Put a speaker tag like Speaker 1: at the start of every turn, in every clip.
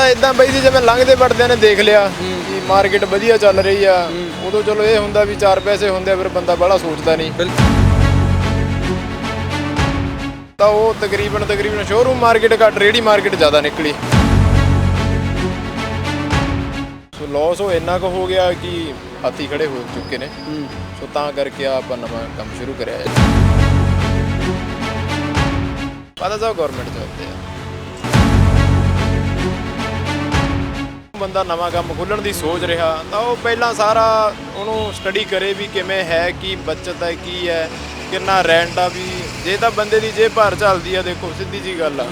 Speaker 1: ਪਤਾ ਇਦਾਂ ਬਈ ਜੀ ਜਿਵੇਂ ਲੰਘਦੇ ਵੜਦਿਆਂ ਨੇ ਦੇਖ ਲਿਆ ਕਿ ਮਾਰਕੀਟ ਵਧੀਆ ਚੱਲ ਰਹੀ ਆ। ਉਦੋਂ ਚਲੋ ਇਹ ਹੁੰਦਾ ਵੀ ਚਾਰ ਪੈਸੇ ਹੁੰਦੇ ਆ ਫਿਰ ਬੰਦਾ ਬੜਾ ਸੋਚਦਾ ਨਹੀਂ। ਤਾਂ ਉਹ ਤਕਰੀਬਨ ਤਕਰੀਬਨ ਸ਼ੋਰੂਮ ਮਾਰਕੀਟ ਘੱਟ ਰੇੜੀ ਮਾਰਕੀਟ ਜ਼ਿਆਦਾ ਨਿਕਲੀ। ਸੋ ਲਾਸ ਉਹ ਇੰਨਾ ਕੁ ਹੋ ਗਿਆ ਕਿ ਹਾਥੀ ਖੜੇ ਹੋ ਚੁੱਕੇ ਨੇ। ਸੋ ਤਾਂ ਕਰਕੇ ਆਪਾਂ ਨਵਾਂ ਕੰਮ ਸ਼ੁਰੂ ਕਰਿਆ ਹੈ। ਪਤਾ ਸਭ ਗਵਰਨਮੈਂਟ ਚੱਲਦੇ ਆ। ਬੰਦਾ ਨਵਾਂ ਕੰਮ ਖੋਲਣ ਦੀ ਸੋਚ ਰਿਹਾ, ਤਾਂ ਉਹ ਪਹਿਲਾਂ ਸਾਰਾ ਉਹਨੂੰ ਸਟੱਡੀ ਕਰੇ ਵੀ ਕਿਵੇਂ ਹੈ, ਕੀ ਬਚਤ ਹੈ, ਕੀ ਹੈ, ਕਿੰਨਾ ਰੈਂਟ ਆ ਵੀ, ਜੇ ਤਾਂ ਬੰਦੇ ਦੀ ਜੇ ਭਰ ਚੱਲਦੀ ਆ, ਦੇਖੋ ਸਿੱਧੀ ਜੀ ਗੱਲ ਆ।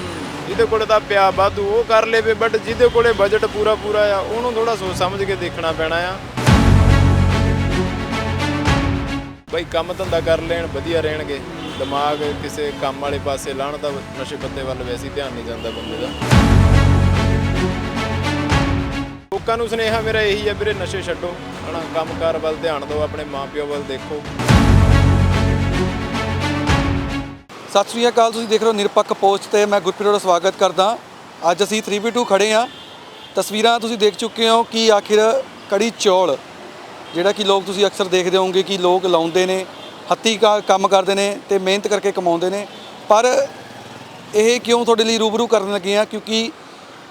Speaker 1: ਜਿਹਦੇ ਕੋਲੇ ਤਾਂ ਪਿਆ ਵਾਧੂ, ਉਹ ਕਰ ਲੇਵੇ ਬਟ ਜਿਹਦੇ ਕੋਲੇ ਬਜਟ ਪੂਰਾ ਪੂਰਾ ਆ, ਉਹਨੂੰ ਥੋੜਾ ਸੋਚ ਸਮਝ ਕੇ ਦੇਖਣਾ ਪੈਣਾ ਆ। ਬਈ ਕੰਮ ਧੰਦਾ ਕਰ ਲੈਣ, ਵਧੀਆ ਰਹਿਣਗੇ। ਦਿਮਾਗ ਕਿਸੇ ਕੰਮ ਵਾਲੇ ਪਾਸੇ ਲਾਣ ਦਾ ਨਸ਼ੇ ਪੱਤੇ ਵੱਲ ਵੈਸੇ ਧਿਆਨ ਨਹੀਂ ਜਾਂਦਾ ਬੰਦੇ ਦਾ। ਲੋਕਾਂ ਨੂੰ ਸੁਨੇਹਾ ਮੇਰਾ ਇਹੀ ਹੈ, ਵੀਰੇ, ਨਸ਼ੇ ਛੱਡੋ। ਹਨਾ, ਕੰਮਕਾਰ ਵੱਲ ਧਿਆਨ ਦਿਓ, ਆਪਣੇ ਮਾਪਿਓ ਵੱਲ ਦੇਖੋ।
Speaker 2: ਸਤਿ ਸ੍ਰੀ ਅਕਾਲ, ਤੁਸੀਂ ਦੇਖ ਰਹੇ ਹੋ ਨਿਰਪੱਖ ਪੋਸਟ ਤੇ ਮੈਂ ਗੁਰਪ੍ਰੀਤ ਦਾ ਸਵਾਗਤ ਕਰਦਾ। ਅੱਜ ਅਸੀਂ 3v2 ਖੜੇ ਆ ਤਸਵੀਰਾਂ ਤੁਸੀਂ ਦੇਖ ਚੁੱਕੇ ਹੋ ਕਿ ਆਖਿਰ ਕੜੀ ਚੌਲ, ਜਿਹੜਾ ਕਿ ਲੋਕ ਤੁਸੀਂ ਅਕਸਰ ਦੇਖਦੇ ਹੋਵੋਗੇ ਕਿ ਲੋਕ ਲਾਉਂਦੇ ਨੇ, ਹੱਥੀ ਕਾ- ਕੰਮ ਕਰਦੇ ਨੇ ਤੇ ਮਿਹਨਤ ਕਰਕੇ ਕਮਾਉਂਦੇ ਨੇ। ਪਰ ਇਹ ਕਿਉਂ ਤੁਹਾਡੇ ਲਈ ਰੂਬਰੂ ਕਰਨ ਲੱਗੇ ਆ ਕਿਉਂਕਿ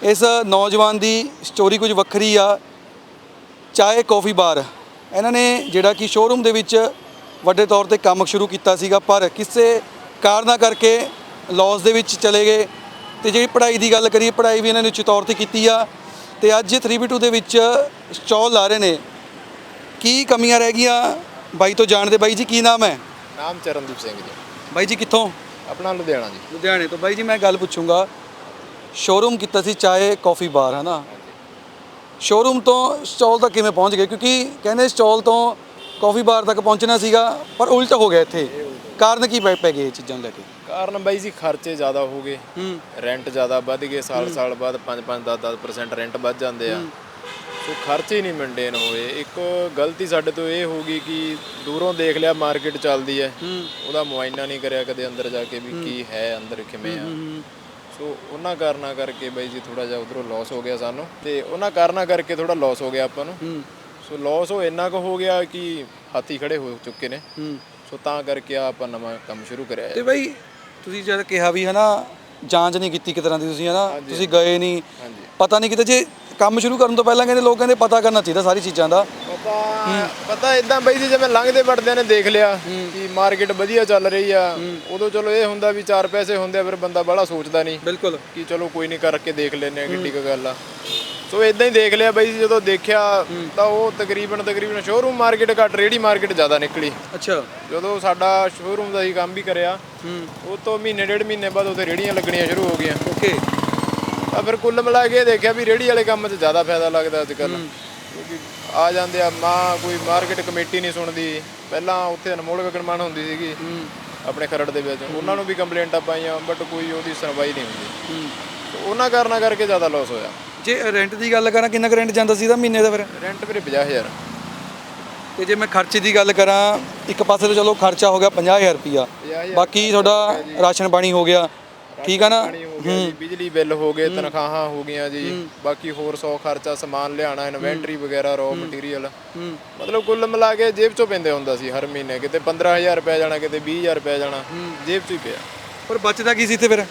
Speaker 2: ਇਸ ਨੌਜਵਾਨ ਦੀ ਸਟੋਰੀ ਕੁਝ ਵੱਖਰੀ ਆ। ਚਾਏ ਕਾਫੀ ਬਾਰ। ਇਹਨਾਂ ਨੇ ਜਿਹੜਾ ਕਿ ਸ਼ੋਰੂਮ ਦੇ ਵਿੱਚ ਵੱਡੇ ਤੌਰ ਤੇ ਕੰਮ ਸ਼ੁਰੂ ਕੀਤਾ ਸੀਗਾ ਪਰ ਕਿਸੇ ਕਾਰਨਾਂ ਕਰਕੇ ਲਾਸ ਦੇ ਵਿੱਚ ਚਲੇ ਗਏ। ਤੇ ਜਿਹੜੀ ਪੜ੍ਹਾਈ ਦੀ ਗੱਲ ਕਰੀਏ ਪੜ੍ਹਾਈ ਵੀ ਇਹਨਾਂ ਨੇ ਉੱਚ ਤੌਰ ਤੇ ਕੀਤੀ ਆ। ਤੇ ਅੱਜ 3v2 ਦੇ ਵਿੱਚ ਸਟਾਲ ਲਾ ਰਹੇ ਨੇ। ਕੀ ਕਮੀਆਂ ਰਹਿ ਗਈਆਂ? ਬਾਈ ਤੋਂ ਜਾਣਦੇ। ਬਾਈ ਜੀ ਕੀ ਨਾਮ ਹੈ?
Speaker 1: ਨਾਮ ਚਰਨਦੀਪ ਸਿੰਘ ਜੀ।
Speaker 2: ਬਾਈ ਜੀ ਕਿੱਥੋਂ?
Speaker 1: ਆਪਣਾ ਲੁਧਿਆਣਾ ਜੀ।
Speaker 2: ਲੁਧਿਆਣੇ ਤੋਂ। ਬਾਈ ਜੀ ਮੈਂ ਗੱਲ ਪੁੱਛੂੰਗਾ। ਸ਼ੋਰੂਮ ਕੀਤਾ ਸੀ ਚਾਏ ਕਾਫੀ ਬਾਰ ਹੈ ਨਾ ਸ਼ੋਰੂਮ ਤੋਂ ਸਟਾਲ ਤੱਕ ਕਿਵੇਂ ਪਹੁੰਚ ਗਏ? ਕਿਉਂਕਿ ਕਹਿੰਦੇ ਸਟਾਲ ਤੋਂ ਕਾਫੀ ਬਾਰ ਤੱਕ ਪਹੁੰਚਣਾ ਸੀਗਾ ਪਰ ਉਲਟ ਹੋ ਗਿਆ ਇੱਥੇ। ਕਾਰਨ ਕੀ ਪੈ ਪੈ ਗਏ ਇਹ ਚੀਜ਼ਾਂ ਨੂੰ ਲੈ ਕੇ?
Speaker 1: ਕਾਰਨ ਬਾਈ ਜੀ ਖਰਚੇ ਜ਼ਿਆਦਾ ਹੋ ਗਏ।
Speaker 2: ਹੂੰ।
Speaker 1: ਰੈਂਟ ਜ਼ਿਆਦਾ ਵੱਧ ਗਏ ਸਾਲ ਸਾਲ ਬਾਅਦ 5-5 10-10% ਰੈਂਟ ਵੱਧ ਜਾਂਦੇ ਆ। ਸੋ ਖਰਚੇ ਹੀ ਨਹੀਂ ਮੇਨਟੇਨ ਹੋਏ। ਇੱਕ ਗਲਤੀ ਸਾਡੇ ਤੋਂ ਇਹ ਹੋ ਗਈ ਕਿ ਦੂਰੋਂ ਦੇਖ ਲਿਆ ਮਾਰਕੀਟ ਚੱਲਦੀ ਹੂੰ। ਉਹਦਾ ਮੁਆਇਨਾ ਨਹੀਂ ਕਰਿਆ ਕਦੇ ਅੰਦਰ ਜਾ ਕੇ ਵੀ ਕੀ ਹੈ ਅੰਦਰ ਕਿਵੇਂ ਆ। ਸੋ ਉਹਨਾਂ ਕਾਰਨਾਂ ਕਰਕੇ ਬਾਈ ਜੀ ਥੋੜਾ ਜਿਹਾ ਉਧਰੋਂ ਲਾਸ ਹੋ ਗਿਆ ਸਾਨੂੰ ਤੇ ਉਹਨਾਂ ਕਾਰਨਾਂ ਕਰਕੇ ਥੋੜਾ ਲਾਸ ਹੋ ਗਿਆ ਆਪਾਂ ਨੂੰ। ਸੋ ਲਾਸ ਉਹ ਇੰਨਾ ਕੁ ਹੋ ਗਿਆ ਕਿ ਹਾਥੀ ਖੜੇ ਹੋ ਚੁੱਕੇ ਨੇ। ਸੋ ਤਾਂ ਕਰਕੇ ਆਪਾਂ ਨਵਾਂ ਕੰਮ ਸ਼ੁਰੂ ਕਰਿਆ
Speaker 2: ਤੇ ਬਾਈ ਤੁਸੀਂ ਜਦ ਕਿਹਾ ਵੀ ਹਨਾ ਜਾਂਚ ਨਹੀਂ ਕੀਤੀ ਕਿ ਤਰ੍ਹਾਂ ਦੀ ਤੁਸੀਂ ਹਨਾ ਤੁਸੀਂ ਗਏ ਨਹੀਂ। ਪਤਾ ਨਹੀਂ ਕਿਤੇ ਜੇ ਕੰਮ ਸ਼ੁਰੂ ਕਰਨ ਤੋਂ ਪਹਿਲਾਂ ਕਹਿੰਦੇ ਲੋਕ ਕਹਿੰਦੇ ਪਤਾ ਕਰਨਾ ਚਾਹੀਦਾ ਸਾਰੀ ਚੀਜ਼ਾਂ ਦਾ।
Speaker 1: ਪਤਾ ਪਤਾ ਇਦਾਂ ਬਈ ਜੀ ਜਿਵੇਂ ਲੰਘਦੇ ਵੜਦਿਆਂ ਨੇ ਦੇਖ ਲਿਆ ਕਿ ਮਾਰਕੀਟ ਵਧੀਆ ਚੱਲ ਰਹੀ ਆ ਉਦੋਂ ਚਲੋ ਇਹ ਹੁੰਦਾ ਵੀ ਚਾਰ ਪੈਸੇ ਹੁੰਦੇ ਆ ਫਿਰ ਬੰਦਾ ਬੜਾ ਸੋਚਦਾ ਨਹੀਂ
Speaker 2: ਬਿਲਕੁਲ।
Speaker 1: ਕਿ ਚਲੋ ਕੋਈ ਨਹੀਂ ਕਰਕੇ ਦੇਖ ਲੈਨੇ ਆ ਕਿੱਡੀ ਕੁ ਗੱਲ ਆ। ਸੋ ਇਦਾਂ ਹੀ ਦੇਖ ਲਿਆ ਬਈ ਜਦੋਂ ਦੇਖਿਆ ਤਾਂ ਉਹ ਤਕਰੀਬਨ ਤਕਰੀਬਨ ਸ਼ੋਰੂਮ ਮਾਰਕੀਟ ਘੱਟ ਰੇੜੀ ਮਾਰਕੀਟ ਜ਼ਿਆਦਾ ਨਿਕਲੀ।
Speaker 2: ਅੱਛਾ।
Speaker 1: ਜਦੋਂ ਸਾਡਾ ਸ਼ੋਰੂਮ ਦਾ ਹੀ ਕੰਮ ਵੀ ਕਰਿਆ
Speaker 2: ਹੂੰ।
Speaker 1: ਉਹ ਤੋਂ ਮਹੀਨੇ ਡੇਢ ਮਹੀਨੇ ਬਾਅਦ ਉਹਦੇ ਰੇੜੀਆਂ ਲੱਗਣੀਆਂ ਸ਼ੁਰੂ ਹੋ ਗਈਆਂ।
Speaker 2: ਓਕੇ।
Speaker 1: ਤਾਂ ਫਿਰ ਕੁੱਲ ਮਿਲਾ ਕੇ ਦੇਖਿਆ ਵੀ ਰੇੜੀ ਵਾਲੇ ਕੰਮ 'ਚ ਜ਼ਿਆਦਾ ਫਾਇਦਾ ਲੱਗਦਾ ਅੱਜ ਕੱਲ੍ਹ। ਕਿਉਂਕਿ ਆ ਜਾਂਦੇ ਆ ਮਾਂ ਕੋਈ ਮਾਰਕੀਟ ਕਮੇਟੀ ਨਹੀਂ ਸੁਣਦੀ। ਪਹਿਲਾਂ ਉੱਥੇ ਅਨਮੋਲ ਗਗਨਮਾਨ ਹੁੰਦੀ ਸੀਗੀ ਆਪਣੇ ਖਰੜ ਦੇ ਵਿੱਚ। ਉਹਨਾਂ ਨੂੰ ਵੀ ਕੰਪਲੇਂਟਾਂ ਪਾਈਆਂ ਬਟ ਕੋਈ ਉਹਦੀ ਸੁਣਵਾਈ ਨਹੀਂ ਹੁੰਦੀ। ਉਹਨਾਂ ਕਾਰਨਾਂ ਕਰਕੇ ਜ਼ਿਆਦਾ ਲਾਸ ਹੋਇਆ।
Speaker 2: ਜੇ ਰੈਂਟ ਦੀ ਗੱਲ ਕਰਾਂ ਕਿੰਨਾ ਕੁ ਰੈਂਟ ਜਾਂਦਾ ਸੀ ਦਾ ਮਹੀਨੇ ਦਾ ਫਿਰ?
Speaker 1: ਰੈਂਟ ਵੀਰੇ 50000
Speaker 2: ਤੇ ਜੇ ਮੈਂ ਖਰਚੇ ਦੀ ਗੱਲ ਕਰਾਂ ਇੱਕ ਪਾਸੇ ਤੋਂ ਚਲੋ ਖਰਚਾ ਹੋ ਗਿਆ 50000 ਰੁਪਿਆ
Speaker 1: 50000
Speaker 2: ਬਾਕੀ ਤੁਹਾਡਾ ਰਾਸ਼ਨ ਪਾਣੀ ਹੋ ਗਿਆ। ਠੀਕ ਆ ਨਾ?
Speaker 1: ਪਾਣੀ ਹੋ ਗਿਆ ਜੀ ਬਿਜਲੀ ਬਿੱਲ ਹੋ ਗਏ ਤਨਖਾਹਾਂ ਹੋ ਗਈਆਂ ਜੀ। ਬਾਕੀ ਹੋਰ 100 ਖਰਚਾ ਸਮਾਨ ਲਿਆਣਾ ਇਨਵੈਂਟਰੀ ਵਗੈਰਾ ਰॉ ਮਟੀਰੀਅਲ ਮਤਲਬ ਕੁੱਲ ਮਿਲਾ ਕੇ ਜੇਬ ਚੋਂ ਪੈਂਦੇ ਹੁੰਦਾ ਸੀ ਹਰ ਮਹੀਨੇ। ਕਿਤੇ 15000 ਰੁਪਏ ਜਾਣਾ ਕਿਤੇ 20000 ਰੁਪਏ ਜਾਣਾ ਜੇਬ ਚੋਂ ਹੀ ਪਿਆ।
Speaker 2: ਪਰ ਬਚਦਾ ਕੀ ਸੀ ਇੱਥੇ ਫਿਰ?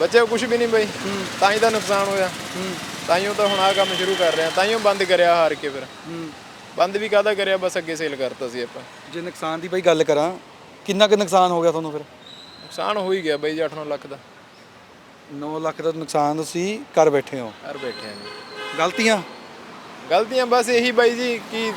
Speaker 1: ਬੱਚੇ ਕੁਝ ਵੀ ਨਹੀਂ ਬਈ। ਤਾਂ ਹੀ ਤਾਂ ਨੁਕਸਾਨ ਹੋਇਆ। ਤਾਂ ਹੀ ਉਹ ਤਾਂ ਹੁਣ ਆ ਕੰਮ ਸ਼ੁਰੂ ਕਰ ਰਿਹਾ ਤਾਂ ਹੀ। ਉਹ ਬੰਦ ਕਰਿਆ ਹਾਰ ਕੇ ਫਿਰ।
Speaker 2: ਹੂੰ।
Speaker 1: ਬੰਦ ਵੀ ਕਾਹਦਾ ਕਰਿਆ ਬਸ ਅੱਗੇ ਸੇਲ ਕਰਤਾ ਸੀ ਆਪਾਂ।
Speaker 2: ਜੇ ਨੁਕਸਾਨ ਦੀ ਬਈ ਗੱਲ ਕਰਾਂ ਕਿੰਨਾ ਕੁ ਨੁਕਸਾਨ ਹੋ ਗਿਆ ਤੁਹਾਨੂੰ ਫਿਰ?
Speaker 1: ਨੁਕਸਾਨ ਹੋ ਹੀ ਗਿਆ ਬਈ ਜੀ 8-9 ਲੱਖ ਦਾ।
Speaker 2: 9 ਲੱਖ ਦਾ ਨੁਕਸਾਨ ਤੁਸੀਂ ਕਰ ਬੈਠੇ ਹੋ।
Speaker 1: ਘਰ ਬੈਠੇ ਆਂ ਜੀ।
Speaker 2: ਗਲਤੀਆਂ?
Speaker 1: ਗਲਤੀਆਂ ਬਸ ਇਹੀ ਬਾਈ ਜੀ ਕਿ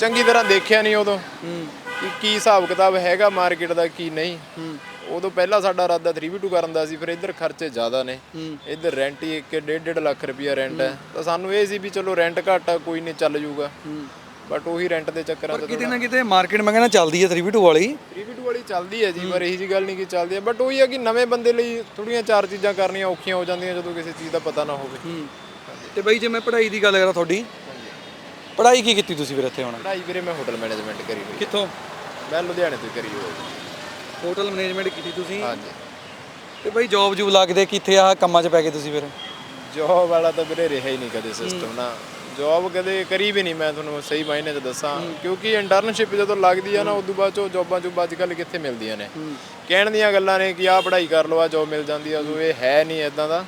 Speaker 1: ਚੰਗੀ ਤਰ੍ਹਾਂ ਦੇਖਿਆ ਨਹੀਂ ਉਦੋਂ।
Speaker 2: ਹੂੰ।
Speaker 1: ਕਿ ਕੀ ਹਿਸਾਬ ਕਿਤਾਬ ਹੈਗਾ ਮਾਰਕੀਟ ਦਾ ਕੀ ਨਹੀਂ।
Speaker 2: ਹੂੰ।
Speaker 1: ਉਦੋਂ ਪਹਿਲਾਂ ਸਾਡਾ ਇਰਾਦਾ 3v2 ਕਰਨ ਦਾ ਸੀ ਫਿਰ ਇੱਧਰ ਖਰਚੇ ਜ਼ਿਆਦਾ ਨੇ। ਇੱਧਰ ਰੈਂਟ ਹੀ ਇੱਕ ਡੇਢ ਡੇਢ ਲੱਖ ਰੁਪਿਆ ਰੈਂਟ ਹੈ। ਤਾਂ ਸਾਨੂੰ ਇਹ ਸੀ ਵੀ ਚਲੋ ਰੈਂਟ ਘੱਟ ਆ ਕੋਈ ਨਹੀਂ ਚੱਲ ਜਾਊਗਾ
Speaker 2: ਹੂੰ।
Speaker 1: ਬਟ ਉਹੀ ਰੈਂਟ ਦੇ ਚੱਕਰਾਂ
Speaker 2: ਪਰ ਕਿਤੇ ਨਾ ਕਿਤੇ ਮਾਰਕੀਟ ਮੈਂ ਕਹਿੰਦਾ ਚੱਲਦੀ ਹੈ 3v2 ਵਾਲੀ।
Speaker 1: 3v2 ਵਾਲੀ ਚੱਲਦੀ ਹੈ ਜੀ ਪਰ ਇਹੀ ਜੀ ਗੱਲ ਨਹੀਂ ਕਿ ਚੱਲਦੀ ਹੈ। ਬਟ ਉਹੀ ਹੈ ਕਿ ਨਵੇਂ ਬੰਦੇ ਲਈ ਥੋੜੀਆਂ ਚਾਰ ਚੀਜ਼ਾਂ ਕਰਨੀਆਂ ਔਖੀਆਂ ਹੋ ਜਾਂਦੀਆਂ ਜਦੋਂ ਕਿਸੇ ਚੀਜ਼ ਦਾ ਪਤਾ ਨਾ ਹੋਵੇ।
Speaker 2: ਤੇ ਬਈ ਜੇ ਮੈਂ ਪੜ੍ਹਾਈ ਦੀ ਗੱਲ ਕਰਾਂ ਤੁਹਾਡੀ ਪੜ੍ਹਾਈ ਕੀ ਕੀਤੀ ਤੁਸੀਂ ਫਿਰ ਇੱਥੇ ਹੁਣ?
Speaker 1: ਪੜ੍ਹਾਈ ਵੀਰੇ ਮੈਂ ਹੋਟਲ ਮੈਨੇਜਮੈਂਟ ਕਰੀ ਹੋਈ।
Speaker 2: ਕਿੱਥੋਂ?
Speaker 1: ਮੈਂ ਲੁਧਿਆਣੇ ਤੋਂ ਕਰੀ ਹੋਈ।
Speaker 2: ਹੋਟਲ ਮੈਨੇਜਮੈਂਟ ਕੀਤੀ ਤੁਸੀਂ?
Speaker 1: ਹਾਂਜੀ।
Speaker 2: ਤੇ ਬਈ ਜੌਬ ਜੂਬ ਲੱਗਦੇ ਕਿੱਥੇ ਆ? ਕੰਮਾਂ 'ਚ ਪੈ ਗਏ ਤੁਸੀਂ ਫਿਰ?
Speaker 1: ਜੌਬ ਵਾਲਾ ਤਾਂ ਵੀਰੇ ਰਿਹਾ ਹੀ ਨਹੀਂ ਕਦੇ ਸਿਸਟਮ ਨਾ ਜੌਬ ਕਦੇ ਕਰੀ ਵੀ ਨਹੀਂ ਮੈਂ ਤੁਹਾਨੂੰ ਸਹੀ ਮਾਇਨੇ 'ਚ ਦੱਸਾਂ। ਕਿਉਂਕਿ ਇੰਟਰਨਸ਼ਿਪ ਜਦੋਂ ਲੱਗਦੀ ਆ ਨਾ ਉਦੋਂ ਬਾਅਦ ਚੋਂ ਜੌਬਾਂ ਚੋਂ ਅੱਜ ਕੱਲ੍ਹ ਕਿੱਥੇ ਮਿਲਦੀਆਂ ਨੇ? ਕਹਿਣ ਦੀਆਂ ਗੱਲਾਂ ਨੇ ਕਿ ਆਹ ਪੜ੍ਹਾਈ ਕਰ ਲਓ ਆ ਜੌਬ ਮਿਲ ਜਾਂਦੀ ਆ। ਸੋ ਇਹ ਹੈ ਨਹੀਂ ਇਦਾਂ ਦਾ।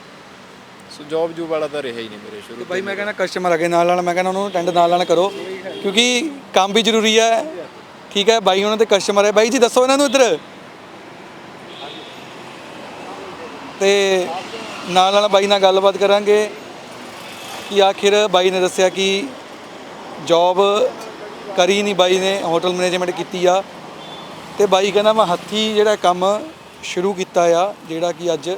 Speaker 1: ਸੋ ਜੌਬ ਜੂਬ ਵਾਲਾ ਤਾਂ ਰਿਹਾ ਹੀ ਨਹੀਂ ਮੇਰੇ ਸ਼ੁਰੂ
Speaker 2: ਬਾਈ ਮੈਂ ਕਹਿੰਦਾ ਕਸਟਮਰ ਅਗੇ ਨਾਲ ਨਾਲ ਮੈਂ ਕਹਿੰਦਾ ਉਹਨੂੰ ਅਟੈਂਡ ਨਾਲ ਨਾਲ ਕਰੋ। ਕਿਉਂਕਿ ਕੰਮ ਵੀ ਜ਼ਰੂਰੀ ਹੈ। ਠੀਕ ਹੈ ਬਾਈ ਉਹਨਾਂ ਦੇ ਕਸਟਮਰ ਹੈ। ਬਾਈ ਜੀ ਦੱਸੋ ਇਹਨਾਂ ਨੂੰ ਇੱਧਰ। ਤੇ ਨਾਲ ਨਾਲ ਬਾਈ ਨਾਲ ਗੱਲਬਾਤ ਕਰਾਂਗੇ ਕਿ ਆਖਿਰ ਬਾਈ ਨੇ ਦੱਸਿਆ ਕਿ ਜੌਬ ਕਰੀ ਨਹੀਂ ਬਾਈ ਨੇ ਹੋਟਲ ਮੈਨੇਜਮੈਂਟ ਕੀਤੀ ਆ। ਤੇ ਬਾਈ ਕਹਿੰਦਾ ਮੈਂ ਹੱਥੀ ਜਿਹੜਾ ਕੰਮ ਸ਼ੁਰੂ ਕੀਤਾ ਆ, ਜਿਹੜਾ ਕਿ ਅੱਜ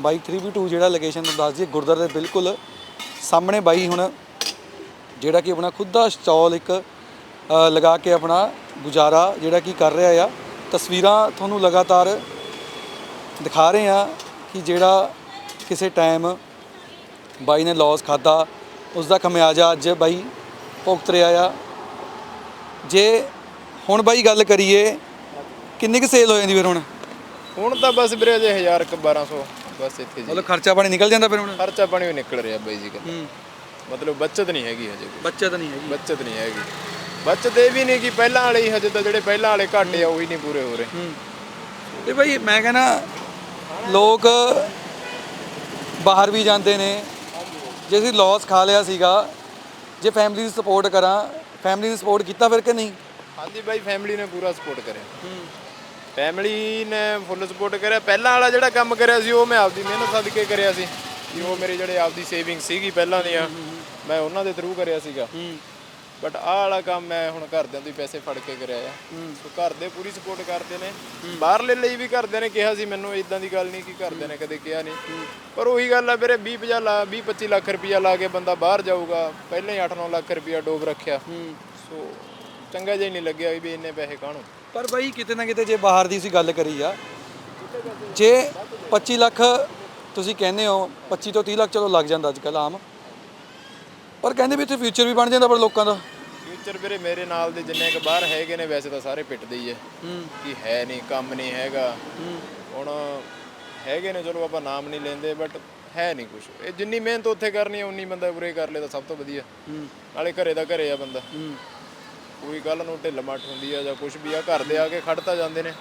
Speaker 2: ਬਾਈ 3v2 ਜਿਹੜਾ ਲੋਕੇਸ਼ਨ ਤੋਂ ਦੱਸ ਦਈਏ, ਗੁਰਦੁਆਰੇ ਦੇ ਬਿਲਕੁਲ ਸਾਹਮਣੇ ਬਾਈ ਹੁਣ, ਜਿਹੜਾ ਕਿ ਆਪਣਾ ਖੁਦ ਦਾ ਸਟਾਲ ਇੱਕ ਲਗਾ ਕੇ ਆਪਣਾ ਗੁਜ਼ਾਰਾ ਜਿਹੜਾ ਕਿ ਕਰ ਰਿਹਾ ਆ। ਤਸਵੀਰਾਂ ਤੁਹਾਨੂੰ ਲਗਾਤਾਰ ਦਿਖਾ ਰਹੇ ਆ। ਕਿ ਜਿਹੜਾ ਕਿਸੇ ਟਾਈਮ ਬਾਈ ਨੇ ਲਾਸ ਖਾਦਾ ਉਸ ਦਾ ਖਮਿਆਜਾ ਅੱਜ ਬਾਈ ਭੁਗਤ ਰਿਹਾ ਆ। ਜੇ ਹੁਣ ਬਾਈ ਗੱਲ ਕਰੀਏ ਕਿੰਨੀ ਕੁ ਸੇਲ ਹੋ ਜਾਂਦੀ ਫਿਰ ਹੁਣ?
Speaker 1: ਹੁਣ ਤਾਂ ਬਸ ਵੀਰੇ ਅਜੇ 1000 ਕ 1200 ਬਸ ਇੱਥੇ ਜੀ।
Speaker 2: ਮਤਲਬ ਖਰਚਾ ਪਾਣੀ ਨਿਕਲ ਜਾਂਦਾ ਫਿਰ ਹੁਣ?
Speaker 1: ਖਰਚਾ ਪਾਣੀ ਵੀ ਨਿਕਲ ਰਿਹਾ ਬਾਈ ਜੀ ਗੱਲ
Speaker 2: ਹੂੰ।
Speaker 1: ਮਤਲਬ ਬੱਚਤ ਨਹੀਂ ਹੈਗੀ ਹਜੇ ਕੋਈ।
Speaker 2: ਬੱਚਤ ਨਹੀਂ ਹੈਗੀ।
Speaker 1: ਬੱਚਤ ਨਹੀਂ ਹੈਗੀ। ਬੱਚਤ ਇਹ ਵੀ ਨਹੀਂ ਕਿ ਪਹਿਲਾਂ ਵਾਲੇ ਹੀ ਹਜੇ ਤਾਂ ਜਿਹੜੇ ਪਹਿਲਾਂ ਵਾਲੇ ਘਾਟੇ ਆ ਉਹੀ ਨਹੀਂ ਪੂਰੇ ਹੋ ਰਹੇ।
Speaker 2: ਹੂੰ। ਤੇ ਮੈਂ ਕਹਿੰਦਾ ਲੋਕ ਬਾਹਰ ਵੀ ਜਾਂਦੇ ਨੇ। ਜੇ ਅਸੀਂ ਲਾਸ ਖਾ ਲਿਆ ਸੀਗਾ ਜੇ ਫੈਮਿਲੀ ਦੀ ਸਪੋਰਟ ਕਰਾਂ ਫੈਮਿਲੀ ਦੀ ਸਪੋਰਟ ਕੀਤਾ ਫਿਰ ਕਿ ਨਹੀਂ?
Speaker 1: ਹਾਂਜੀ ਬਾਈ ਫੈਮਿਲੀ ਨੇ ਪੂਰਾ ਸਪੋਰਟ ਕਰਿਆ। ਫੈਮਿਲੀ ਨੇ ਫੁੱਲ ਸਪੋਰਟ ਕਰਿਆ। ਪਹਿਲਾਂ ਵਾਲਾ ਜਿਹੜਾ ਕੰਮ ਕਰਿਆ ਸੀ ਉਹ ਮੈਂ ਆਪਦੀ ਮਿਹਨਤ ਸਦਕੇ ਕਰਿਆ ਸੀ। ਕਿ ਉਹ ਮੇਰੇ ਜਿਹੜੇ ਆਪਦੀ ਸੇਵਿੰਗ ਸੀਗੀ ਪਹਿਲਾਂ ਦੀਆਂ ਮੈਂ ਉਹਨਾਂ ਦੇ ਥਰੂ ਕਰਿਆ ਸੀਗਾ। ਬਟ ਆਹ ਵਾਲਾ ਕੰਮ ਮੈਂ ਹੁਣ ਘਰਦਿਆਂ ਤੋਂ ਹੀ ਪੈਸੇ ਫੜ ਕੇ ਕਰਿਆ ਆ। ਸੋ ਘਰ ਦੇ ਪੂਰੀ ਸਪੋਰਟ ਕਰਦੇ ਨੇ। ਬਾਹਰਲੇ ਲਈ ਵੀ ਘਰਦਿਆਂ ਨੇ ਕਿਹਾ ਸੀ ਮੈਨੂੰ ਇਦਾਂ ਦੀ ਗੱਲ ਨਹੀਂ ਕਿ ਘਰਦਿਆਂ ਨੇ ਕਦੇ ਕਿਹਾ ਨਹੀਂ। ਪਰ ਉਹੀ ਗੱਲ ਆ ਵੀਰੇ 20 50 ਲਾ 20 25 ਲੱਖ ਰੁਪਇਆ ਲਾ ਕੇ ਬੰਦਾ ਬਾਹਰ ਜਾਊਗਾ ਪਹਿਲਾਂ ਹੀ 8-9 ਲੱਖ ਰੁਪਇਆ ਡੋਬ ਰੱਖਿਆ। ਸੋ ਚੰਗਾ ਜਿਹਾ ਨਹੀਂ ਲੱਗਿਆ ਵੀ ਇੰਨੇ ਪੈਸੇ ਕਾਹਨੂੰ।
Speaker 2: ਪਰ ਬਾਈ ਕਿਤੇ ਨਾ ਕਿਤੇ ਜੇ ਬਾਹਰ ਦੀ ਅਸੀਂ ਗੱਲ ਕਰੀ ਆ ਜੇ 25 ਲੱਖ ਤੁਸੀਂ ਕਹਿੰਦੇ ਹੋ 25 ਤੋਂ 30 ਲੱਖ ਚਲੋ ਲੱਗ ਜਾਂਦਾ ਅੱਜ ਕੱਲ ਆਮ। ਪਰ ਕਹਿੰਦੇ ਵੀ ਇੱਥੇ ਫਿਊਚਰ ਵੀ ਬਣ ਜਾਂਦਾ ਪਰ ਲੋਕਾਂ ਦਾ।
Speaker 1: ਫਿਊਚਰ ਵੀਰੇ ਮੇਰੇ ਨਾਲ ਦੇ ਜਿੰਨੇ ਕ ਬਾਹਰ ਹੈਗੇ ਨੇ ਵੈਸੇ ਤਾਂ ਸਾਰੇ ਪਿੱਟਦੇ ਹੀ ਐ ਕਿ ਹੈ ਨਹੀਂ ਕੰਮ ਨਹੀਂ ਹੈਗਾ। ਹੁਣ ਹੈਗੇ ਨੇ ਚਲੋ ਆਪਾਂ ਨਾਮ ਨਹੀਂ ਲੈਂਦੇ ਬਟ ਹੈ ਨਹੀਂ ਕੁਝ ਇਹ ਜਿੰਨੀ ਮਿਹਨਤ ਉੱਥੇ ਕਰਨੀ ਹੈ ਉਨੀ ਬੰਦਾ ਉਰੇ ਕਰ ਲੇ ਤਾਂ ਸਭ ਤੋਂ ਵਧੀਆ। ਨਾਲੇ ਘਰੇ ਦਾ ਘਰੇ ਆ ਬੰਦਾ। ਕੋਈ ਗੱਲ ਨੂੰ ਢਿੱਲ ਮੱਠ ਹੁੰਦੀ ਆ ਜਾਂ ਕੁਝ ਵੀ ਆ ਘਰ ਦੇ ਆ ਕੇ ਖੜਤਾ ਜਾਂਦੇ ਨੇ।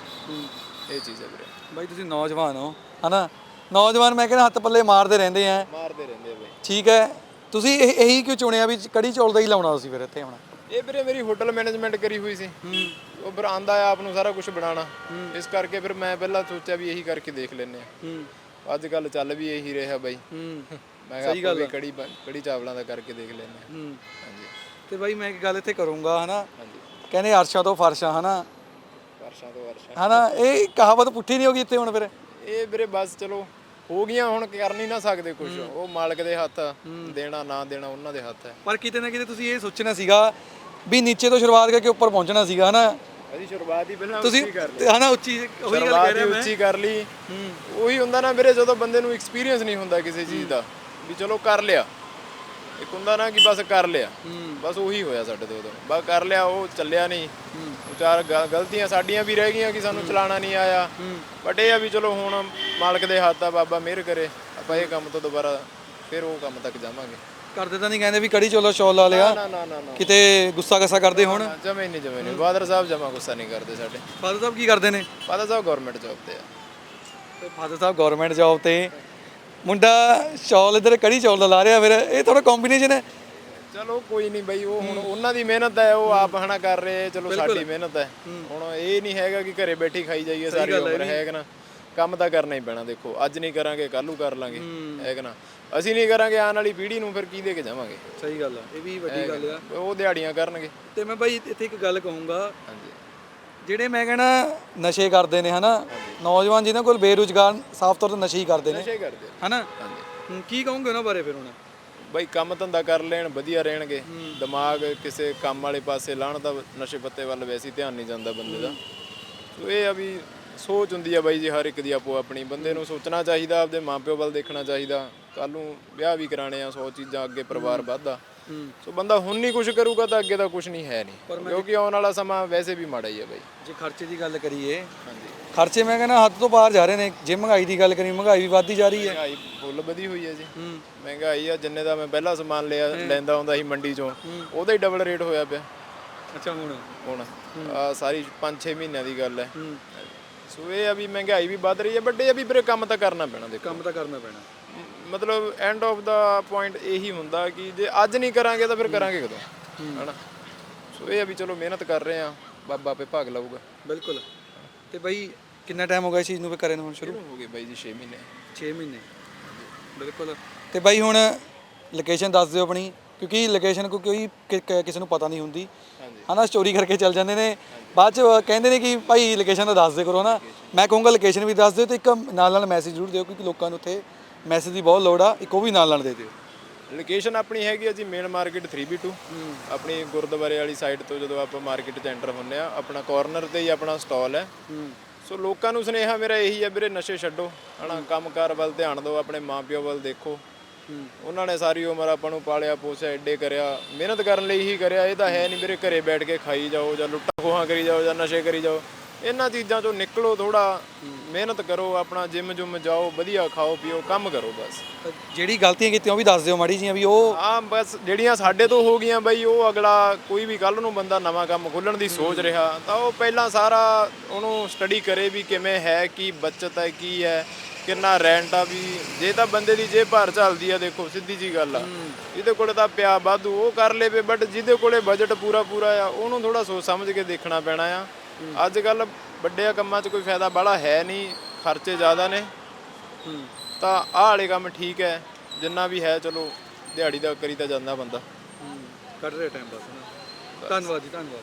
Speaker 1: ਇਹ ਚੀਜ਼ ਹੈ ਵੀਰੇ।
Speaker 2: ਬਾਈ ਤੁਸੀਂ ਨੌਜਵਾਨ ਹੋ ਹਨਾ? ਨੌਜਵਾਨ ਮੈਂ ਕਹਿੰਦਾ ਹੱਥ ਪੱਲੇ ਮਾਰਦੇ ਰਹਿੰਦੇ ਆ।
Speaker 1: ਮਾਰਦੇ ਰਹਿੰਦੇ ਆ ਬਈ।
Speaker 2: ਠੀਕ ਹੈ। ਤੁਸੀਂ ਇਹ ਇਹੀ ਕਿਉਂ ਚੁਣਿਆ ਵੀ ਕੜੀ ਚੌਲ ਦਾ ਹੀ ਲਾਉਣਾ ਤੁਸੀਂ ਫਿਰ ਇੱਥੇ ਹੁਣ?
Speaker 1: ਇਹ ਵੀਰੇ ਮੇਰੀ ਹੋਟਲ ਮੈਨੇਜਮੈਂਟ ਕਰੀ ਹੋਈ ਸੀ।
Speaker 2: ਹੂੰ।
Speaker 1: ਉਹ ਫਿਰ ਆਂਦਾ ਆ ਆਪ ਨੂੰ ਸਾਰਾ ਕੁਝ ਬਣਾਉਣਾ। ਇਸ ਕਰਕੇ ਫਿਰ ਮੈਂ ਪਹਿਲਾਂ ਸੋਚਿਆ ਵੀ ਇਹੀ ਕਰਕੇ ਦੇਖ ਲੈਂਦੇ ਆ
Speaker 2: ਹੂੰ।
Speaker 1: ਅੱਜ ਕੱਲ ਚੱਲ ਵੀ ਇਹੀ ਰਿਹਾ ਬਾਈ।
Speaker 2: ਹੂੰ।
Speaker 1: ਮੈਂ ਆਪਾਂ ਵੀ ਕੜੀ ਕੜੀ ਚਾਵਲਾਂ ਦਾ ਕਰਕੇ ਦੇਖ ਲੈਂਦੇ ਆ
Speaker 2: ਹੂੰ।
Speaker 1: ਹਾਂਜੀ।
Speaker 2: ਤੇ ਬਾਈ ਮੈਂ ਇੱਕ ਗੱਲ ਇੱਥੇ ਕਰੂੰਗਾ ਹਨਾ?
Speaker 1: ਹਾਂਜੀ।
Speaker 2: ਕਹਿੰਦੇ ਅਰਸ਼ਾਂ ਤੋਂ ਫਰਸ਼ਾਂ ਹਨਾ?
Speaker 1: ਵਰਸ਼ਾਂ ਤੋਂ ਵਰਸ਼ਾਂ
Speaker 2: ਹਨਾ? ਇਹ ਕਹਾਵਤ ਪੁੱਠੀ ਨਹੀਂ ਹੋਗੀ ਇੱਥੇ ਹੁਣ ਫਿਰ?
Speaker 1: ਇਹ ਵੀਰੇ ਬਸ ਚਲੋ ਹੋ ਗਈਆਂ ਹੁਣ ਕਰ ਨਹੀਂ ਨਾ ਸਕਦੇ ਕੁਝ ਉਹ ਮਾਲਕ ਦੇ ਹੱਥ। ਦੇਣਾ ਨਾ ਦੇਣਾ ਉਹਨਾਂ ਦੇ ਹੱਥ ਹੈ।
Speaker 2: ਪਰ ਕਿਤੇ ਨਾ ਕਿਤੇ ਤੁਸੀਂ ਇਹ ਸੋਚਣਾ ਸੀਗਾ ਵੀ ਨੀਚੇ ਤੋਂ ਸ਼ੁਰੂਆਤ ਕਰਕੇ ਉੱਪਰ ਪਹੁੰਚਣਾ ਸੀਗਾ ਹਨਾ?
Speaker 1: ਅਸੀਂ ਸ਼ੁਰੂਆਤ ਹੀ ਪਹਿਲਾਂ
Speaker 2: ਤੁਸੀਂ
Speaker 1: ਉੱਚੀ ਕਰ ਲਈ।
Speaker 2: ਹਨਾ ਉੱਚੀ ਉਹੀ ਗੱਲ ਕਹਿ
Speaker 1: ਸ਼ੁਰੂਆਤ
Speaker 2: ਰਿਹਾ
Speaker 1: ਹੀ
Speaker 2: ਮੈਂ।
Speaker 1: ਉੱਚੀ ਕਰ ਲਈ।
Speaker 2: ਹੂੰ।
Speaker 1: ਉਹੀ ਹੁੰਦਾ ਨਾ ਵੀਰੇ ਜਦੋਂ ਬੰਦੇ ਨੂੰ ਐਕਸਪੀਰੀਅੰਸ ਨਹੀਂ ਹੁੰਦਾ ਕਿਸੇ ਚੀਜ਼ ਦਾ ਵੀ ਚਲੋ ਕਰ ਲਿਆ। ਇੱਕ ਹੁੰਦਾ ਨਾ ਕਿ ਬਸ ਕਰ ਲਿਆ।
Speaker 2: ਹੂੰ।
Speaker 1: ਬਸ ਉਹੀ ਹੋਇਆ ਸਾਡੇ ਤੋਂ ਉਦੋਂ। ਬਸ ਕਰ ਲਿਆ ਉਹ ਚੱਲਿਆ ਨਹੀਂ। ਉਹ ਚਾਰ ਗਲਤੀਆਂ ਸਾਡੀਆਂ ਵੀ ਰਹਿ ਗਈਆਂ ਕਿ ਸਾਨੂੰ ਚਲਾਉਣਾ ਨਹੀਂ ਆਇਆ।
Speaker 2: ਹੂੰ।
Speaker 1: ਬਟ ਇਹ ਆ ਵੀ ਚਲੋ ਹੁਣ ਮਾਲਕ ਦੇ ਹੱਥ ਆ ਬਾਬਾ ਮਿਹਰ ਕਰੇ। ਆਪਾਂ ਇਹ ਕੰਮ ਤੋਂ ਦੁਬਾਰਾ ਫਿਰ ਉਹ ਕੰਮ ਤੱਕ ਜਾਵਾਂਗੇ।
Speaker 2: ਕਰਦੇ ਤਾਂ ਨਹੀਂ ਕਹਿੰਦੇ ਵੀ ਕੜੀ ਚੌਲਾ ਸ਼ੌਲ ਲਾ ਲਿਆ।
Speaker 1: ਨਾ ਨਾ ਨਾ ਨਾ
Speaker 2: ਕਿਤੇ ਗੁੱਸਾ ਗੱਸਾ ਕਰਦੇ ਹੋਣ।
Speaker 1: ਜਮੇ ਨਹੀਂ ਜਮੇ ਨਹੀਂ। ਬਾਦਰ ਸਾਹਿਬ ਜਮਾ ਗੁੱਸਾ ਨਹੀਂ ਕਰਦੇ ਸਾਡੇ।
Speaker 2: ਫਾਦਰ ਸਾਹਿਬ ਕੀ ਕਰਦੇ ਨੇ?
Speaker 1: ਫਾਦਰ ਸਾਹਿਬ ਗਵਰਨਮੈਂਟ ਜੌਬ ਤੇ ਆ।
Speaker 2: ਤੇ ਫਾਦਰ ਸਾਹਿਬ ਗਵਰਨਮੈਂਟ ਜੌਬ ਤੇ। ਮੁੰਡਾ ਸ਼ੌਲ ਇਧਰ ਕੜੀ ਚੌਲ ਲਾ ਰਿਹਾ ਫਿਰ। ਇਹ ਥੋੜਾ ਕੰਬੀਨੇਸ਼ਨ ਹੈ।
Speaker 1: ਚਲੋ ਕੋਈ ਨਹੀਂ ਬਈ ਉਹ ਹੁਣ ਉਹਨਾਂ ਦੀ ਮਿਹਨਤ ਹੈ ਉਹ ਆਪ ਹਨਾ ਕਰ ਰਹੇ ਚਲੋ ਸਾਡੀ ਮਿਹਨਤ ਹੈ। ਹੁਣ ਇਹ ਨਹੀਂ ਹੈਗਾ ਕਿ ਘਰੇ ਬੈਠੀ ਖਾਈ ਜਾਈਏ ਸਾਰੀ ਉਮਰ ਹੈ ਕਿ ਨਾ? ਕੰਮ ਤਾਂ ਕਰਨਾ ਹੀ ਪੈਣਾ ਦੇਖੋ। ਅੱਜ ਨਹੀਂ ਕਰਾਂਗੇ ਕੱਲ ਨੂੰ ਕਰ ਲਾਂਗੇ ਹੈ ਕਿ ਨਾ? ਅਸੀਂ ਨਹੀਂ ਕਰਾਂਗੇ ਆਉਣ ਵਾਲੀ ਪੀੜ੍ਹੀ ਨੂੰ ਫਿਰ ਕੀ ਦੇ ਕੇ ਜਾਵਾਂਗੇ?
Speaker 2: ਸਹੀ ਗੱਲ ਆ ਇਹ ਵੀ ਵੱਡੀ ਗੱਲ ਆ।
Speaker 1: ਉਹ ਦਿਹਾੜੀਆਂ ਕਰਨਗੇ।
Speaker 2: ਤੇ ਮੈਂ ਭਾਈ ਇੱਥੇ ਇੱਕ ਗੱਲ ਕਹੂੰਗਾ।
Speaker 1: ਹਾਂਜੀ।
Speaker 2: ਜਿਹੜੇ ਮੈਂ ਕਹਿਣਾ ਨਸ਼ੇ ਕਰਦੇ ਨੇ ਹਨਾ? ਨੌਜਵਾਨ ਜਿਨ੍ਹਾਂ ਕੋਲ ਬੇਰੁਜ਼ਗਾਰ ਸਾਫ਼ ਤੌਰ ਤੇ ਨਸ਼ੇ ਹੀ ਕਰਦੇ ਨੇ।
Speaker 1: ਨਸ਼ੇ ਕਰਦੇ।
Speaker 2: ਹਨਾ? ਕੀ ਕਹੋਗੇ ਉਹਨਾਂ ਬਾਰੇ ਫਿਰ ਹੁਣ?
Speaker 1: ਬਈ ਕੰਮ ਧੰਦਾ ਕਰ ਲੈਣ ਵਧੀਆ ਰਹਿਣਗੇ। ਦਿਮਾਗ ਕਿਸੇ ਕੰਮ ਵਾਲੇ ਪਾਸੇ ਲਾਣ ਦਾ ਨਸ਼ੇ ਪੱਤੇ ਵੱਲ ਵੈਸੇ ਧਿਆਨ ਨਹੀਂ ਜਾਂਦਾ ਬੰਦੇ ਦਾ। ਸੋ ਇਹ ਆ ਵੀ ਸੋਚ ਹੁੰਦੀ ਆ ਬਾਈ ਜੀ ਹਰ ਇੱਕ ਦੀ ਆਪੋ ਆਪਣੀ। ਬੰਦੇ ਨੂੰ ਸੋਚਣਾ ਚਾਹੀਦਾ ਆਪਦੇ ਮਾਪਿਓ ਵੱਲ ਦੇਖਣਾ ਚਾਹੀਦਾ। ਕੱਲ ਨੂੰ ਵਿਆਹ ਵੀ ਕਰਾਣੇ ਆ 100 ਚੀਜ਼ਾਂ ਅੱਗੇ ਪਰਿਵਾਰ ਵੱਧਦਾ।
Speaker 2: ਹੂੰ।
Speaker 1: ਸੋ ਬੰਦਾ ਹੁਣ ਨਹੀਂ ਕੁਝ ਕਰੂਗਾ ਤਾਂ ਅੱਗੇ ਤਾਂ ਕੁਝ ਨਹੀਂ ਹੈ ਨਹੀਂ ਕਿਉਂਕਿ ਆਉਣ ਵਾਲਾ ਸਮਾਂ ਵੈਸੇ ਵੀ ਮਾੜਾ ਹੀ ਆ ਬਾਈ।
Speaker 2: ਜੇ ਖਰਚੇ ਦੀ ਗੱਲ ਕਰੀਏ
Speaker 1: ਹਾਂਜੀ।
Speaker 2: ਖਰਚੇ ਮੈਂ ਕਹਿੰਦਾ ਹੱਦ ਤੋਂ ਬਾਹਰ ਜਾ ਰਹੇ ਨੇ। ਜੇ ਮਹਿੰਗਾਈ ਦੀ ਗੱਲ ਕਰੀ ਮਹਿੰਗਾਈ ਵੀ ਵੱਧਦੀ ਜਾ ਰਹੀ ਹੈ।
Speaker 1: ਮਹਿੰਗਾਈ ਫੁੱਲ ਵਧੀ ਹੋਈ ਹੈ ਜੀ।
Speaker 2: ਹੂੰ।
Speaker 1: ਮਹਿੰਗਾਈ ਆ ਜਿੰਨੇ ਦਾ ਮੈਂ ਪਹਿਲਾਂ ਸਮਾਨ ਲਿਆ ਲੈਂਦਾ ਹੁੰਦਾ ਸੀ ਮੰਡੀ ਚੋਂ ਉਹਦਾ ਹੀ ਡਬਲ ਰੇਟ ਹੋਇਆ ਪਿਆ।
Speaker 2: ਅੱਛਾ ਹੁਣ?
Speaker 1: ਹੁਣ ਆ ਸਾਰੀ 5-6 ਮਹੀਨਿਆਂ ਦੀ ਗੱਲ ਹੈ।
Speaker 2: ਹੂੰ।
Speaker 1: ਸੋ ਇਹ ਆ ਵੀ ਮਹਿੰਗਾਈ ਵੀ ਵੱਧ ਰਹੀ ਹੈ ਬਟ ਇਹ ਆ ਵੀ ਵੀਰੇ ਕੰਮ ਤਾਂ ਕਰਨਾ ਪੈਣਾ ਦੇਖੋ।
Speaker 2: ਕੰਮ ਤਾਂ ਕਰਨਾ ਪੈਣਾ।
Speaker 1: ਮਤਲਬ ਐਂਡ ਆਫ ਦਾ ਪੁਆਇੰਟ ਇਹੀ ਹੁੰਦਾ ਕਿ ਜੇ ਅੱਜ ਨਹੀਂ ਕਰਾਂਗੇ ਤਾਂ ਫਿਰ ਕਰਾਂਗੇ ਕਦੋਂ? ਹਨਾ? ਸੋ ਇਹ ਆ ਵੀ ਚਲੋ ਮਿਹਨਤ ਕਰ ਰਹੇ ਆ ਬਾਬਾ ਆਪੇ ਭਾਗ ਲਾਊਗਾ।
Speaker 2: ਬਿਲਕੁਲ। ਤੇ ਬਈ ਕਿੰਨਾ ਟਾਈਮ ਹੋ ਗਿਆ ਇਸ ਚੀਜ਼ ਨੂੰ ਵੀ ਕਰੇ ਨੂੰ ਹੁਣ ਸ਼ੁਰੂ?
Speaker 1: ਹੋ ਗਏ ਬਾਈ ਜੀ 6 ਮਹੀਨੇ।
Speaker 2: 6 ਮਹੀਨੇ। ਬਿਲਕੁਲ। ਤੇ ਬਾਈ ਹੁਣ ਲੋਕੇਸ਼ਨ ਦੱਸ ਦਿਓ ਆਪਣੀ ਕਿਉਂਕਿ ਲੋਕੇਸ਼ਨ ਕੋਈ ਕਿਸੇ ਨੂੰ ਪਤਾ ਨਹੀਂ ਹੁੰਦੀ। ਹਨਾ ਸਟੋਰੀ ਕਰਕੇ ਚੱਲ ਜਾਂਦੇ ਨੇ। ਬਾਅਦ ਚ ਕਹਿੰਦੇ ਨੇ ਕਿ ਭਾਈ ਲੋਕੇਸ਼ਨ ਤਾਂ ਦੱਸ ਦੇ ਕਰੋ ਨਾ ਮੈਂ ਕਹੂੰਗਾ ਲੋਕੇਸ਼ਨ ਵੀ ਦੱਸ ਦਿਓ ਤੇ ਇੱਕ ਨਾਲ ਨਾਲ ਮੈਸੇਜ ਜ਼ਰੂਰ ਦਿਓ ਕਿਉਂਕਿ ਲੋਕਾਂ ਨੂੰ ਉੱਥੇ ਮੈਸੇਜ ਦੀ ਬਹੁਤ ਲੋੜ ਆ ਇੱਕ ਉਹ ਵੀ ਨਾਲ ਨਾਲ ਦੇ ਦਿਓ।
Speaker 1: ਲੋਕੇਸ਼ਨ ਆਪਣੀ ਹੈਗੀ ਆ ਜੀ ਮੇਨ ਮਾਰਕੀਟ 3B2 ਆਪਣੀ ਗੁਰਦੁਆਰੇ ਵਾਲੀ ਸਾਈਡ ਤੋਂ ਜਦੋਂ ਆਪਾਂ ਮਾਰਕੀਟ 'ਚ ਐਂਟਰ ਹੁੰਨੇ ਆ ਆਪਣਾ ਕਾਰਨਰ ਤੇ ਹੀ ਆਪਣਾ ਸਟਾਲ ਹੈ। ਸੋ ਲੋਕਾਂ ਨੂੰ ਸੁਨੇਹਾ ਮੇਰਾ ਇਹੀ ਹੈ ਵੀਰੇ ਨਸ਼ੇ ਛੱਡੋ। ਹਨਾ ਕੰਮਕਾਰ ਵੱਲ ਧਿਆਨ ਦਿਓ ਆਪਣੇ ਮਾਪਿਓ ਵੱਲ ਦੇਖੋ। ਉਹਨਾਂ ਨੇ ਸਾਰੀ ਉਮਰ ਆਪਾਂ ਨੂੰ ਪਾਲਿਆ ਪੋਸਿਆ ਐਡੇ ਕਰਿਆ। ਮਿਹਨਤ ਕਰਨ ਲਈ ਹੀ ਕਰਿਆ ਇਹ ਤਾਂ ਹੈ ਨਹੀਂ ਵੀਰੇ ਘਰੇ ਬੈਠ ਕੇ ਖਾਈ ਜਾਓ ਜਾਂ ਲੁੱਟਾਂ ਖੋਹਾਂ ਕਰੀ ਜਾਓ ਜਾਂ ਨਸ਼ੇ ਕਰੀ ਜਾਓ। ਇਹਨਾਂ ਚੀਜ਼ਾਂ ਚੋਂ ਨਿਕਲੋ ਥੋੜਾ ਮਿਹਨਤ ਕਰੋ ਆਪਣਾ ਜਿਮ ਜੁਮ ਜਾਓ ਵਧੀਆ ਖਾਓ ਪੀਓ ਕੰਮ ਕਰੋ ਬਸ।
Speaker 2: ਜਿਹੜੀ ਗਲਤੀਆਂ ਕੀਤੀਆਂ ਉਹ ਵੀ ਦੱਸ ਦਿਓ ਮਾੜੀ ਜੀਆਂ ਵੀ ਉਹ
Speaker 1: ਹਾਂ ਬਸ ਜਿਹੜੀਆਂ ਸਾਡੇ ਤੋਂ ਹੋ ਗਈਆਂ ਬਈ ਉਹ ਅਗਲਾ ਕੋਈ ਵੀ ਕੱਲ ਨੂੰ ਬੰਦਾ ਨਵਾਂ ਕੰਮ ਖੋਲਣ ਦੀ ਸੋਚ ਰਿਹਾ ਤਾਂ ਉਹ ਪਹਿਲਾਂ ਸਾਰਾ ਉਹਨੂੰ ਸਟੱਡੀ ਕਰੇ ਵੀ ਕਿਵੇਂ ਹੈ ਕੀ ਬਚਤ ਹੈ ਕੀ ਹੈ। ਕਿੰਨਾ ਰੈਂਟ ਆ ਵੀ ਜੇ ਤਾਂ ਬੰਦੇ ਦੀ ਜੇਬ ਭਰ ਚੱਲਦੀ ਆ ਦੇਖੋ ਸਿੱਧੀ ਜੀ ਗੱਲ ਆ। ਜਿਹਦੇ ਕੋਲੇ ਤਾਂ ਪਿਆ ਵਾਧੂ ਉਹ ਕਰ ਲੇਵੇ ਬਟ ਜਿਹਦੇ ਕੋਲੇ ਬਜਟ ਪੂਰਾ ਪੂਰਾ ਆ ਉਹਨੂੰ ਥੋੜਾ ਸੋਚ ਸਮਝ ਕੇ ਦੇਖਣਾ ਪੈਣਾ ਆ। ਅੱਜ ਕੱਲ ਵੱਡਿਆਂ ਕੰਮਾਂ 'ਚ ਕੋਈ ਫਾਇਦਾ ਬਾਹਲਾ ਹੈ ਨਹੀਂ ਖਰਚੇ ਜ਼ਿਆਦਾ ਨੇ। ਤਾਂ ਆਹ ਵਾਲੇ ਕੰਮ ਠੀਕ ਹੈ ਜਿੰਨਾ ਵੀ ਹੈ ਚਲੋ ਦਿਹਾੜੀ ਦਾ ਕਰੀ ਤਾਂ ਜਾਂਦਾ ਬੰਦਾ।
Speaker 2: ਕੱਢ ਰਿਹਾ ਟਾਈਮ ਬਸ ਨਾ ਧੰਨਵਾਦ ਜੀ ਧੰਨਵਾਦ।